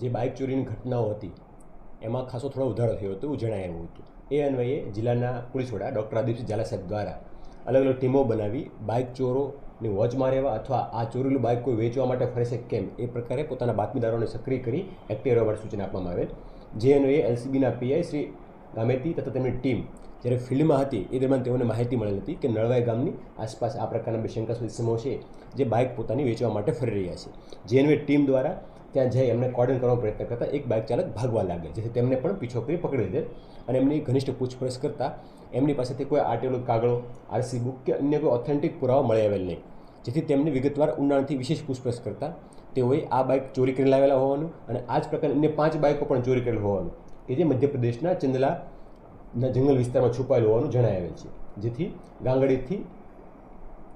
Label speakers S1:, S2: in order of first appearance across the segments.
S1: જે બાઇક ચોરીની ઘટનાઓ હતી, એમાં ખાસો થોડો વધારો થયો હતો, એવું જણાવ્યું હતું. એ અન્વયે જિલ્લાના પોલીસ વડા ડૉક્ટર આદિપસિંહ ઝાલા દ્વારા અલગ અલગ ટીમો બનાવી બાઇક ચોરોની વોચ મારેવા અથવા આ ચોરેલું બાઇક કોઈ વેચવા માટે ફરે છે કેમ, એ પ્રકારે પોતાના બાતમીદારોને સક્રિય કરી એક્ટિવ રહેવા સૂચના આપવામાં આવેલ. જે અન્વયે એલસીબીના પીઆઈ શ્રી ગામેતી તથા તેમની ટીમ જ્યારે ફિલ્ડમાં હતી, એ દરમિયાન તેઓને માહિતી મળેલ હતી કે નળવાઈ ગામની આસપાસ આ પ્રકારના બે શંકાસ્પદ ઇસમો છે જે બાઇક પોતાની વેચવા માટે ફરી રહ્યા છે. જે અન્વય ટીમ દ્વારા ત્યાં જઈ એમને કોર્ડન કરવાનો પ્રયત્ન કરતા એક બાઇક ચાલક ભાગવા લાગે જેથી તેમને પણ પીછો કરી પકડી લીધે. અને એમની ઘનિષ્ઠ પૂછપરછ કરતાં એમની પાસેથી કોઈ આટેલો કાગળો, આરસી બુક કે અન્ય કોઈ ઓથેન્ટિક પુરાવા મળી આવેલ નહીં. જેથી તેમને વિગતવાર ઊંડાણથી વિશેષ પૂછપરછ કરતાં તેઓએ આ બાઇક ચોરી કરી લાવેલા હોવાનું અને આ જ પ્રકારની અન્ય પાંચ બાઇકો પણ ચોરી કરેલ હોવાનું કે જે મધ્યપ્રદેશના ચંદલાના જંગલ વિસ્તારમાં છુપાયેલું હોવાનું જણાવેલ છે. જેથી ગાંગડીથી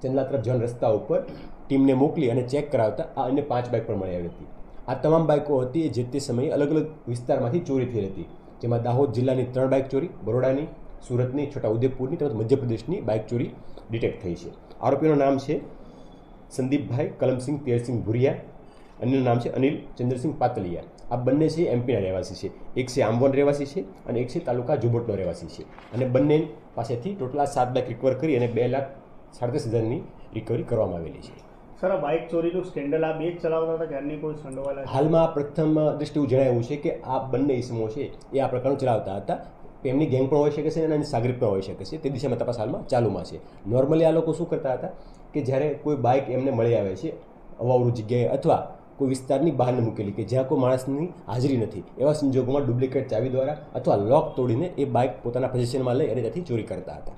S1: ચંદલા તરફ જન રસ્તા ઉપર ટીમને મોકલી અને ચેક કરાવતા આ અન્ય પાંચ બાઇક પણ મળી આવી હતી. આ તમામ બાઇકો હતી એ જે તે સમયે અલગ અલગ વિસ્તારમાંથી ચોરી થઈ હતી જેમાં દાહોદ જિલ્લાની ત્રણ બાઇક ચોરી, બરોડાની, સુરતની છોટા ઉદેપુરની તેમજ મધ્યપ્રદેશની બાઇક ચોરી ડિટેક્ટ થઈ છે. આરોપીનું નામ છે સંદીપભાઈ કલમસિંહ તેરસિંહ ભુરિયા અન્યનું નામ છે અનિલ ચંદ્રસિંહ પાતલિયા. આ બંને છે એમપીના રહેવાસી છે. એક છે આંબોન રહેવાસી છે અને એક છે તાલુકા જુબોટનો રહેવાસી છે. અને બંને પાસેથી ટોટલ સાત બાઇક રિકવર કરી અને બે લાખ સાડત્રીસ હજારની રિકવરી કરવામાં આવેલી છે.
S2: સર, આ બાઇક ચોરીનું સ્કેન્ડલ આ બે જ ચલાવતા હતા, ઘરની કોઈ સંડોવાયેલા
S1: હાલમાં પ્રથમ દ્રષ્ટિ જણાવ્યું છે કે આ બંને ઇસમો છે એ આ પ્રકારનું ચલાવતા હતા. એમની ગેંગ પણ હોઈ શકે છે અને સાગરીત પણ હોઈ શકે છે. તે દિશામાં તપાસ હાલમાં ચાલુમાં છે. નોર્મલી આ લોકો શું કરતા હતા કે જ્યારે કોઈ બાઇક એમને મળી આવે છે, અવાવરું જગ્યાએ અથવા કોઈ વિસ્તારની બહારને મૂકેલી કે જ્યાં કોઈ માણસની હાજરી નથી, એવા સંજોગોમાં ડુપ્લિકેટ ચાવી દ્વારા અથવા લોક તોડીને એ બાઇક પોતાના પોઝિશનમાં લઈ અને ત્યાંથી ચોરી કરતા હતા.